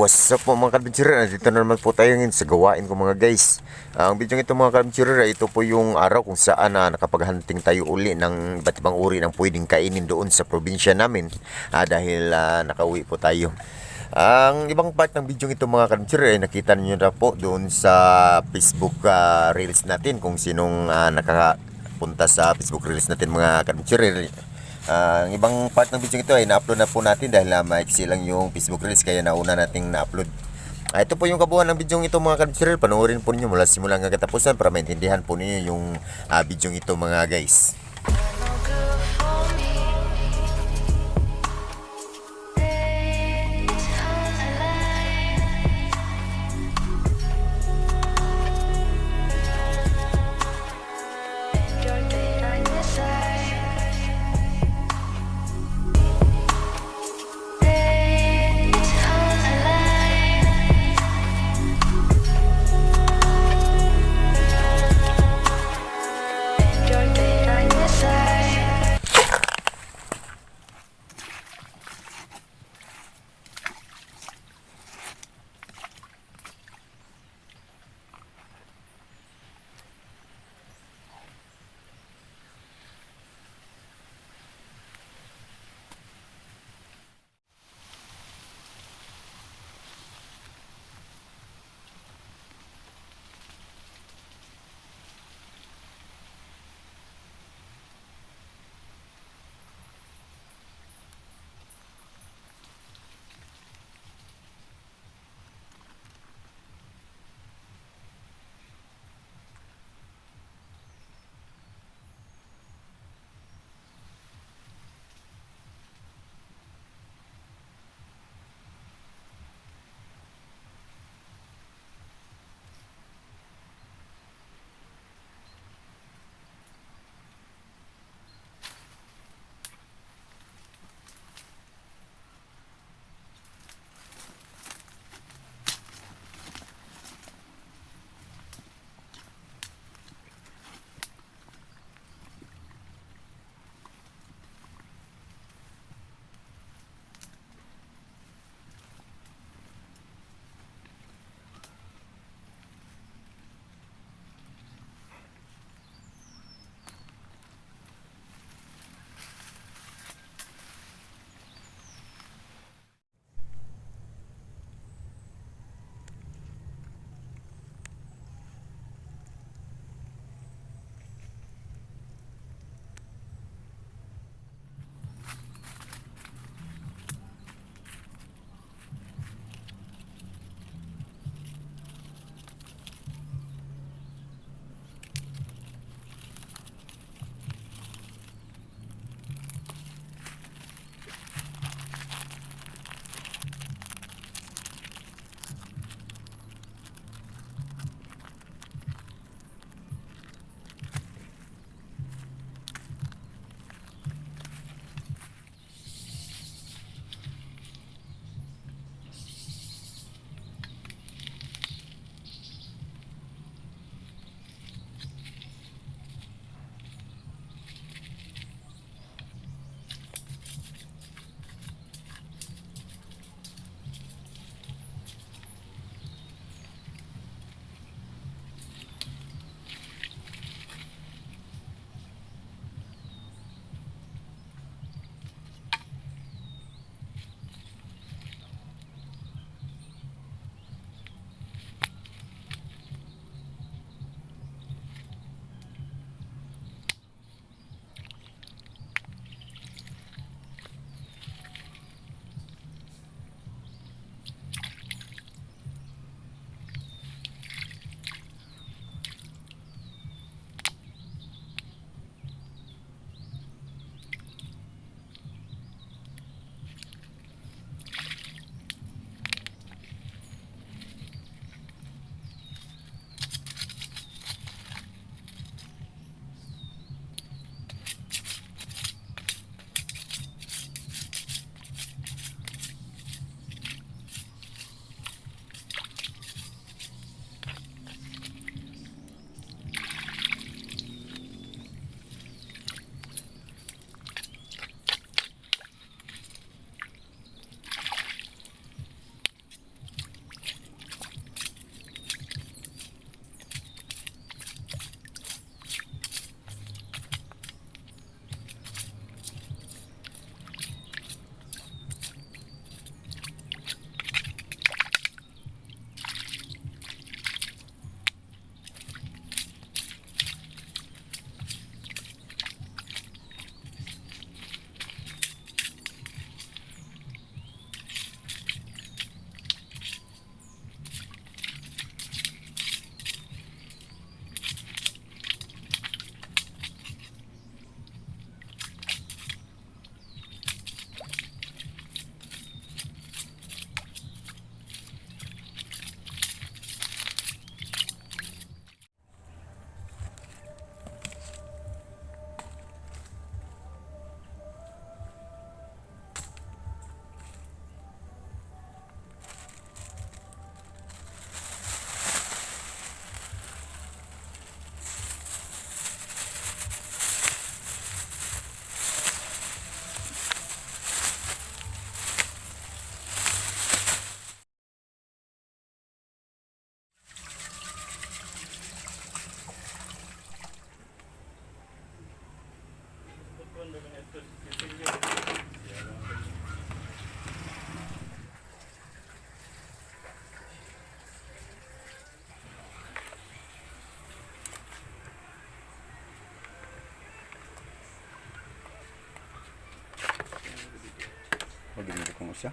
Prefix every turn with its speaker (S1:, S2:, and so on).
S1: What's up po mga kadventurer? Dito na naman po tayo ngayon sa gawain ko mga guys. Ang video ito mga kadventurer, ito po yung araw kung saan na nakapaghanting tayo uli ng iba't ibang uri ng pwedeng kainin doon sa probinsya namin ah, dahil ah, nakauwi po tayo. Ang ibang part ng video ito mga kadventurer ay nakita niyo na po doon sa Facebook ah, Reels natin kung sinong ah, nakakapunta sa Facebook Reels natin mga kadventurer. Ah, ang ibang part ng video ito ay na-upload na po natin dahil uh, maiksi lang yung Facebook Reels kaya nauna nating na-upload. Ah, ito po yung kabuuan ng video ito mga kabisiril. Panoorin po ninyo mula simula hanggang katapusan para maintindihan po ninyo yung ah, video ito mga guys.
S2: Binili kong usa.